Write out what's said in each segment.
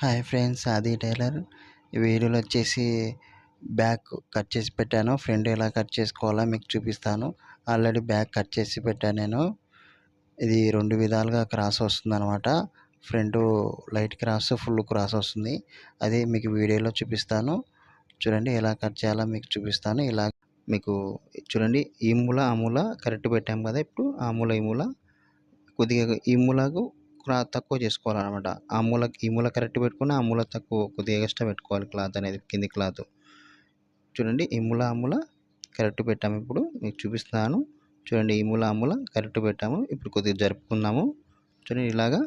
Hi friends ఆది tailor. ఈ వీడియోలో వచ్చేసి బ్యాక్ కట్ చేసి పెట్టాను. ఫ్రంట్ ఎలా కట్ చేసుకోవాలో మీకు చూపిస్తాను. ఆల్రెడీ బ్యాక్ కట్ చేసి పెట్టాను నేను. ఇది రెండు విధాలుగా క్రాస్ వస్తుంది అనమాట front light cross full cross వస్తుంది. అది మీకు వీడియోలో చూపిస్తాను. చూడండి ఎలా కట్ చేయాలో మీకు చూపిస్తాను. ఇలా మీకు చూడండి ఈ మూల ఆ మూల కరెక్ట్ పెట్టాము కదా ఇప్పుడు. ఆ మూల ఈ మూల కొద్దిగా ఈ మూలకు క్లా తక్కువ చేసుకోవాలన్నమాట. ఆ మూల ఈ మూల కరెక్ట్ పెట్టుకుని ఆ మూల తక్కువ కొద్దిగా ఎక్స్ట్రా పెట్టుకోవాలి క్లాత్ అనేది కింది క్లాత్. చూడండి ఈ మూల ఆ మూల కరెక్ట్ పెట్టాము ఇప్పుడు. మీకు చూపిస్తాను. చూడండి ఈ మూల ఆ మూల కరెక్ట్ పెట్టాము. ఇప్పుడు కొద్దిగా జరుపుకుందాము. చూడండి ఇలాగా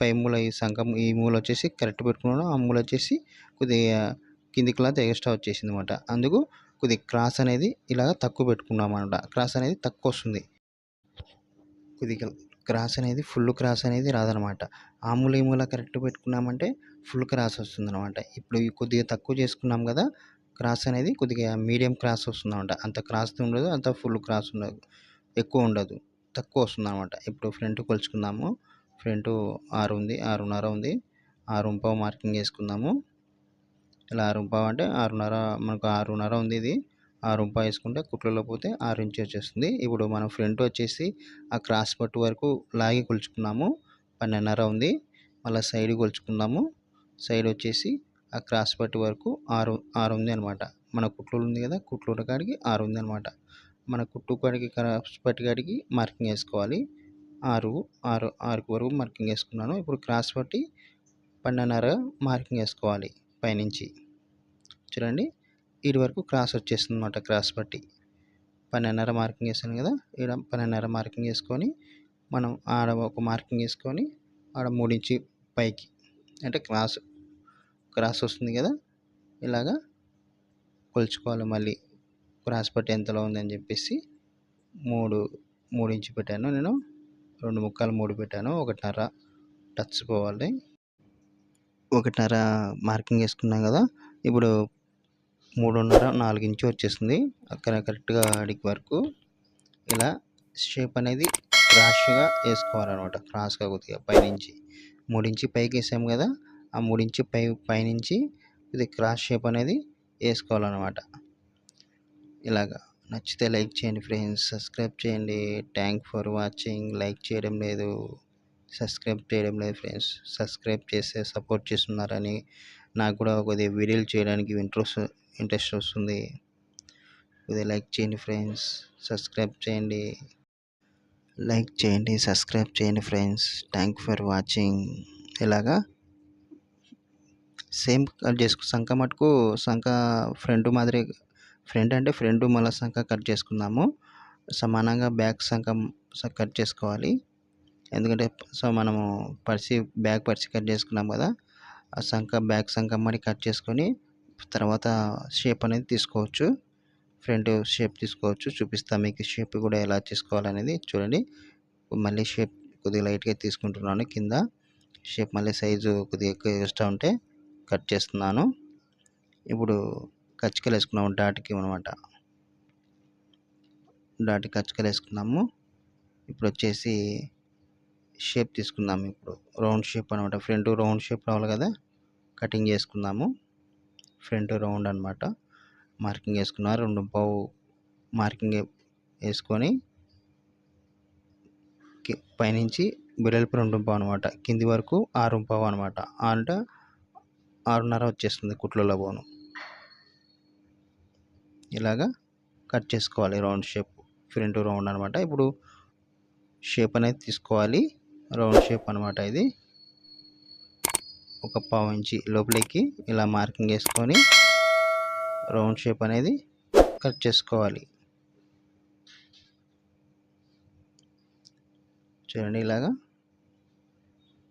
పై మూల ఈ సంఖం ఈ మూల వచ్చేసి కరెక్ట్ పెట్టుకున్నాను. ఆ మూల వచ్చేసి కొద్దిగా కింది క్లాత్ ఎక్స్ట్రా వచ్చేసింది అనమాట అందుకు కొద్దిగా క్రాస్ అనేది ఇలాగ తక్కువ పెట్టుకున్నాం అనమాట క్రాస్ అనేది తక్కువ వస్తుంది. కొద్దిగా క్రాస్ అనేది ఫుల్ క్రాస్ అనేది రాదనమాట. ఆ మూల కరెక్ట్ పెట్టుకున్నామంటే ఫుల్ క్రాస్ వస్తుంది అనమాట ఇప్పుడు కొద్దిగా తక్కువ చేసుకున్నాం కదా క్రాస్ అనేది కొద్దిగా మీడియం క్రాస్ వస్తుంది అనమాట అంత క్రాస్ ఉండదు అంత ఫుల్ క్రాస్ ఉండదు ఎక్కువ ఉండదు తక్కువ వస్తుంది అనమాట ఇప్పుడు ఫ్రంట్ కొలుచుకుందాము ఫ్రంట్ ఆరు ఉంది ఆరున్నర ఉంది ఆరు పావు మార్కింగ్ వేసుకుందాము. ఇలా ఆరుంపావు అంటే ఆరున్నర మనకు ఆరున్నర ఉంది ఇది. ఆరు పావు వేసుకుంటే కుట్లలో పోతే ఆరు ఇంచు వచ్చేస్తుంది. ఇప్పుడు మనం ఫ్రంట్ వచ్చేసి ఆ క్రాస్ పట్టు వరకు లాగి కొలుచుకున్నాము. పన్నెండున్నర ఉంది. మళ్ళీ సైడ్ కొలుచుకున్నాము సైడ్ వచ్చేసి ఆ క్రాస్ పట్టు వరకు ఆరు ఆరు ఉంది అనమాట మన కుట్లు ఉంది కదా కుట్లు కాడికి ఆరు ఉంది అనమాట మన కుట్టు కాడికి క్రాస్ పట్టు కాడికి మార్కింగ్ వేసుకోవాలి. ఆరు ఆరు ఆరు వరకు మార్కింగ్ వేసుకున్నాను. ఇప్పుడు క్రాస్ పట్టి పన్నెండున్నర మార్కింగ్ వేసుకోవాలి పైనుంచి. చూడండి. ఇటు వరకు క్రాస్ వచ్చేస్తుంది అనమాట క్రాస్ పట్టి పన్నెండున్నర మార్కింగ్ వేసాను కదా ఇక్కడ పన్నెండున్నర మార్కింగ్ వేసుకొని మనం ఆడ ఒక మార్కింగ్ వేసుకొని ఆడ మూడించి పైకి అంటే క్రాస్ క్రాస్ వస్తుంది కదా ఇలాగా కొలుచుకోవాలి మళ్ళీ. క్రాస్ పట్టి ఎంతలో ఉందని చెప్పేసి మూడు మూడు ఇంచు పెట్టాను నేను రెండు ముక్కలు మూడు పెట్టాను ఒకటిన్నర టచ్ పోవాలి. ఒకటిన్నర మార్కింగ్ వేసుకున్నాం కదా ఇప్పుడు మూడున్నర నాలుగు ఇంచు వచ్చేసింది. అక్కడ కరెక్ట్గా అడిగి వరకు ఇలా షేప్ అనేది క్రాష్గా వేసుకోవాలన్నమాట. క్రాస్గా కొద్దిగా పైనుంచి మూడించి పైకి వేసాము కదా ఆ మూడించి పై పైనుంచి ఇది క్రాస్ షేప్ అనేది వేసుకోవాలన్నమాట. ఇలాగా నచ్చితే లైక్ చేయండి ఫ్రెండ్స్. సబ్స్క్రైబ్ చేయండి. థ్యాంక్ ఫర్ వాచింగ్ లైక్ చేయడం లేదు. సబ్స్క్రైబ్ చేయడం లేదు ఫ్రెండ్స్. సబ్స్క్రైబ్ చేస్తే సపోర్ట్ చేస్తున్నారని నాకు కూడా కొద్దిగా వీడియోలు చేయడానికి ఇంట్రెస్ట్ ఇంట్రెస్ట్ వస్తుంది. కొద్దిగా లైక్ చేయండి ఫ్రెండ్స్ సబ్స్క్రైబ్ చేయండి. లైక్ చేయండి సబ్స్క్రైబ్ చేయండి ఫ్రెండ్స్ థ్యాంక్ ఫర్ వాచింగ్ ఇలాగా సేమ్ కట్ చేసుకు సంఖ మటుకు సంఖ ఫ్రంట్ మాదిరి ఫ్రంట్ అంటే ఫ్రంట్ మళ్ళీ సంఖ కట్ చేసుకుందాము. సమానంగా బ్యాక్ సంఖం కట్ చేసుకోవాలి. ఎందుకంటే సో మనము పరిచి బ్యాక్ పరిచి కట్ చేసుకున్నాం కదా. ఆ సంఖ బ్యాక్ సంఖ మరి కట్ చేసుకొని తర్వాత షేప్ అనేది తీసుకోవచ్చు. ఫ్రంట్ షేప్ తీసుకోవచ్చు. చూపిస్తాను మీకు షేప్ కూడా ఎలా చేసుకోవాలనేది. చూడండి. మళ్ళీ షేప్ కొద్దిగా లైట్గా తీసుకుంటున్నాను కింద. షేప్ మళ్ళీ సైజు కొద్దిగా ఎక్కువ ఎక్స్ట్రా ఉంటే కట్ చేస్తున్నాను. ఇప్పుడు కచ్చికలు వేసుకున్నాము. డాట్కి అనమాట డాట్ కచ్చికలు వేసుకున్నాము. ఇప్పుడు వచ్చేసి షేప్ తీసుకుందాము ఇప్పుడు. రౌండ్ షేప్ అనమాట ఫ్రంట్ రౌండ్ షేప్ రావాలి కదా? కటింగ్ చేసుకుందాము. ఫ్రంట్ రౌండ్ అనమాట మార్కింగ్ వేసుకున్నా రెండు పావు మార్కింగ్ వేసుకొని పైనుంచి బిరల్పు రెండు పావు అనమాట కింది వరకు ఆరు పావు అనమాట అంటే ఆరున్నర వచ్చేస్తుంది కుట్లలో పోను ఇలాగా కట్ చేసుకోవాలి రౌండ్ షేప్. ఫ్రంట్ రౌండ్ అనమాట ఇప్పుడు షేప్ అనేది తీసుకోవాలి. రౌండ్ షేప్ అనమాట ఇది. ఒక పావు ఇంచి లోపలికి ఇలా మార్కింగ్ వేసుకొని రౌండ్ షేప్ అనేది కట్ చేసుకోవాలి. చూడండి ఇలాగా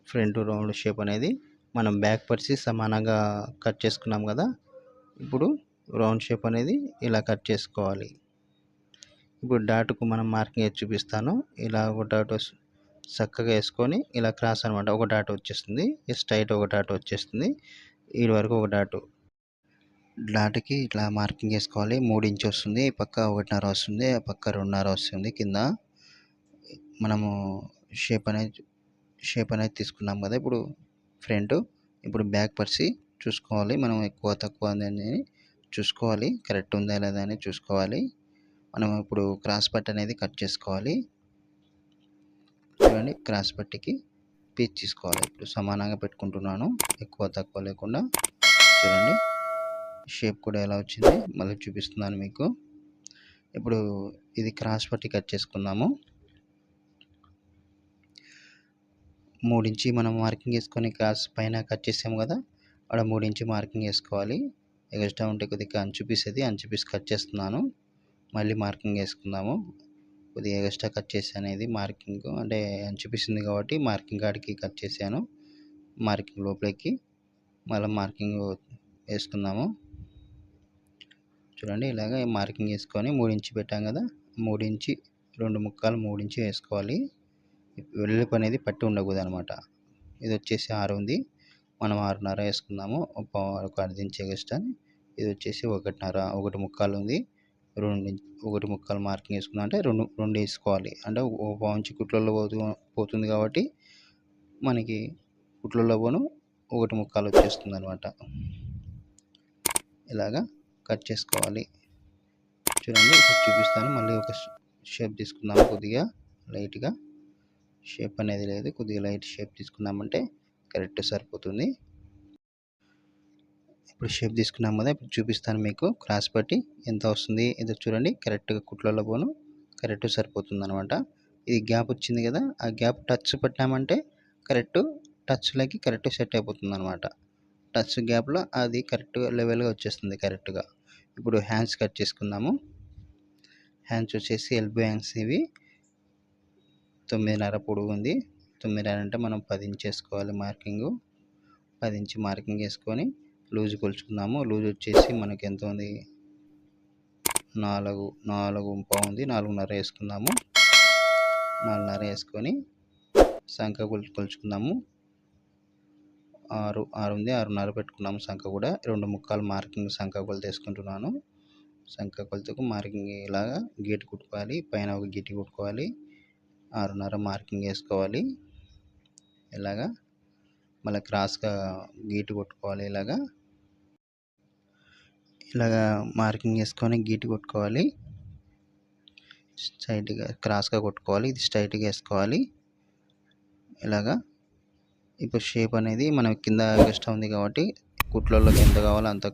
ఫ్రంట్ రౌండ్ షేప్ అనేది మనం బ్యాక్ పరిచి సమానంగా కట్ చేసుకున్నాం కదా. ఇప్పుడు రౌండ్ షేప్ అనేది ఇలా కట్ చేసుకోవాలి. ఇప్పుడు డాట్కు మనం మార్కింగ్ చూపిస్తాను. ఇలా ఒక డాట్ చక్కగా వేసుకొని ఇలా క్రాస్ అనమాట ఒక డాట్ వచ్చేస్తుంది. స్ట్రైట్ ఒక డాట్ వచ్చేస్తుంది. ఈ వరకు ఒక డాటు. డాట్కి ఇట్లా మార్కింగ్ వేసుకోవాలి. మూడు ఇంచు వస్తుంది. ఈ పక్క ఒకటిన్నర వస్తుంది. ఆ పక్క రెండున్నర వస్తుంది కింద. మనము షేప్ అనేది షేప్ అనేది తీసుకున్నాం కదా ఇప్పుడు ఫ్రంట్. ఇప్పుడు బ్యాక్ పరిచి చూసుకోవాలి. మనం ఎక్కువ తక్కువ అని చూసుకోవాలి. కరెక్ట్ ఉందా లేదా అని చూసుకోవాలి. మనం ఇప్పుడు క్రాస్ పట్టి అనేది కట్ చేసుకోవాలి. చూడండి క్రాస్ పట్టికి పీచ్ తీసుకోవాలి. ఇప్పుడు సమానంగా పెట్టుకుంటున్నాను. ఎక్కువ తక్కువ లేకుండా. చూడండి షేప్ కూడా ఎలా వచ్చింది మళ్ళీ చూపిస్తున్నాను మీకు. ఇప్పుడు ఇది క్రాస్ పట్టి కట్ చేసుకుందాము. మూడించి మనం మార్కింగ్ వేసుకొని క్రాస్ పైన కట్ చేసాము కదా అక్కడ మూడించి మార్కింగ్ వేసుకోవాలి ఎక్స్ట్రా ఉంటే కొద్దిగా అంచు పీస్ అది అంచు పీస్ కట్ చేస్తున్నాను. మళ్ళీ మార్కింగ్ వేసుకుందాము కొద్దిగా ఎక్స్ట్రా కట్ చేశాను ఇది మార్కింగ్ అంటే అంచు కాబట్టి మార్కింగ్ కాడికి కట్ చేశాను. మార్కింగ్ లోపలికి మళ్ళీ మార్కింగ్ వేసుకుందాము. చూడండి ఇలాగ మార్కింగ్ వేసుకొని మూడించి పెట్టాం కదా మూడించి రెండు ముక్కలు మూడించి వేసుకోవాలి. వెల్లుల్లిపు అనేది పట్టి ఉండకూడదు అనమాట ఇది వచ్చేసి ఆరు ఉంది. మనం ఆరున్నర వేసుకుందాము. ఒక అర్ధించి అని ఇది వచ్చేసి ఒకటిన్నర ఒకటి ముక్కాలు ఉంది. రెండు ఒకటి ముక్కలు మార్కింగ్ వేసుకున్నాం అంటే రెండు రెండు వేసుకోవాలి. అంటే ఓ పావుంచి కుట్లలో పోతు పోతుంది కాబట్టి మనకి కుట్లలో పోను ఒకటి ముక్కలు వచ్చేస్తుంది అనమాట ఇలాగా కట్ చేసుకోవాలి. చూడండి ఇప్పుడు చూపిస్తాను. మళ్ళీ ఒక షేప్ తీసుకుందాము కొద్దిగా లైట్గా. షేప్ అనేది లేదు. కొద్దిగా లైట్ షేప్ తీసుకున్నామంటే కరెక్ట్ సరిపోతుంది. ఇప్పుడు షేప్ తీసుకున్నాం కదా ఇప్పుడు చూపిస్తాను మీకు. క్రాస్ పట్టి ఎంత వస్తుంది ఏదో చూడండి కరెక్ట్గా కుట్లలో పోను కరెక్ట్ సరిపోతుంది అనమాట ఇది గ్యాప్ వచ్చింది కదా ఆ గ్యాప్ టచ్ పెట్టామంటే కరెక్ట్ టచ్లోకి కరెక్ట్ సెట్ అయిపోతుంది అనమాట టచ్ గ్యాప్లో అది కరెక్ట్ లెవెల్గా వచ్చేస్తుంది కరెక్ట్గా ఇప్పుడు హ్యాండ్స్ కట్ చేసుకుందాము. హ్యాండ్స్ వచ్చేసి ఎల్బో హ్యాండ్స్ ఇవి తొమ్మిదిన్నర పొడుగు ఉంది. తొమ్మిదిన్నర అంటే మనం పది ఇంచ్ వేసుకోవాలి మార్కింగు పది ఇంచ్ మార్కింగ్ వేసుకొని లూజ్ కొలుచుకుందాము. లూజ్ వచ్చేసి మనకి ఎంత ఉంది? నాలుగు నాలుగు ఉంది నాలుగున్నర వేసుకుందాము. నాలుగున్నర వేసుకొని సంఖ కొలు కొలుచుకుందాము. ఆరు ఆరు ఉంది ఆరున్నర పెట్టుకున్నాము సంఖ కూడా. రెండు ముక్కలు మార్కింగ్ సంఖ కొలత వేసుకుంటున్నాను సంఖ కొలతకు మార్కింగ్ ఇలాగా గీటు కుట్టుకోవాలి. పైన ఒక గిటి కుట్టుకోవాలి. ఆరున్నర మార్కింగ్ వేసుకోవాలి. ఇలాగా మళ్ళీ క్రాస్గా గీటు కొట్టుకోవాలి ఇలాగా. ఇలాగా మార్కింగ్ వేసుకొని గీటు కొట్టుకోవాలి. స్ట్రైట్గా క్రాస్గా కొట్టుకోవాలి. ఇది స్ట్రైట్గా వేసుకోవాలి. ఇలాగా. ఇప్పుడు షేప్ అనేది మనం కింద ఎక్స్ట్రా ఉంది కాబట్టి కుట్లలోకి ఎంత కావాలో అంత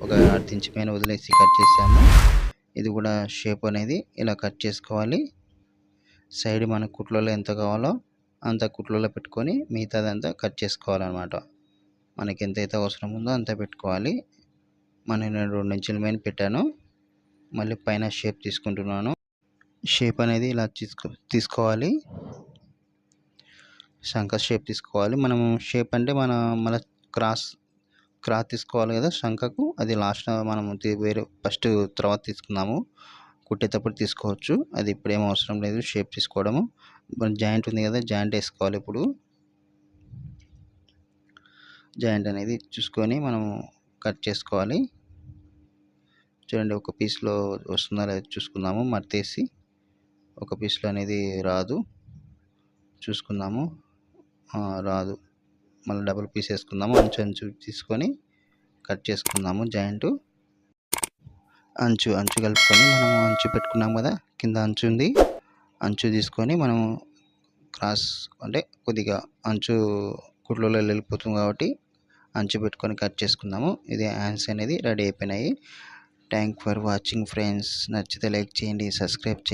ఒక అర్థించి పైన వదిలేసి కట్ చేసాము. ఇది కూడా షేప్ అనేది ఇలా కట్ చేసుకోవాలి. సైడ్ మన కుట్లలో ఎంత కావాలో అంత కుట్లలో పెట్టుకొని మిగతాదంతా కట్ చేసుకోవాలన్నమాట. మనకి ఎంతైతే అవసరం ఉందో అంత పెట్టుకోవాలి. మన నేను రెండు ఇంచుల మీద పెట్టాను. మళ్ళీ పైన షేప్ తీసుకుంటున్నాను. షేప్ అనేది ఇలా తీసుకో తీసుకోవాలి. శంఖ షేప్ తీసుకోవాలి. మనం షేప్ అంటే మన మన క్రాస్ క్రాస్ తీసుకోవాలి కదా శంఖకు. అది లాస్ట్ మనం వేరే ఫస్ట్ తర్వాత తీసుకున్నాము కుట్టేటప్పుడు తీసుకోవచ్చు. అది ఇప్పుడేం అవసరం లేదు షేప్ తీసుకోవడము. జాయింట్ ఉంది కదా జాయింట్ వేసుకోవాలి ఇప్పుడు. జాయింట్ అనేది చూసుకొని మనం కట్ చేసుకోవాలి. చూడండి ఒక పీస్లో వస్తుందా లేదా చూసుకుందాము. మర్తేసి ఒక పీస్లో అనేది రాదు. చూసుకుందాము. రాదు. మళ్ళీ డబుల్ పీస్ వేసుకుందాము. అంచు అంచు తీసుకొని కట్ చేసుకుందాము. జాయింట్ అంచు అంచు కలుపుకొని మనం అంచు పెట్టుకున్నాము కదా కింద అంచు ఉంది. అంచు తీసుకొని మనం క్రాస్ అంటే కొద్దిగా అంచు కుట్లలో వెళ్ళిపోతుంది కాబట్టి అంచు పెట్టుకొని కట్ చేసుకుందాము. ఇది హ్యాండ్స్ అనేది రెడీ అయిపోయినాయి. Thank for watching friends. నచ్చితే లైక్ చేయండి సబ్స్క్రైబ్ చేయండి.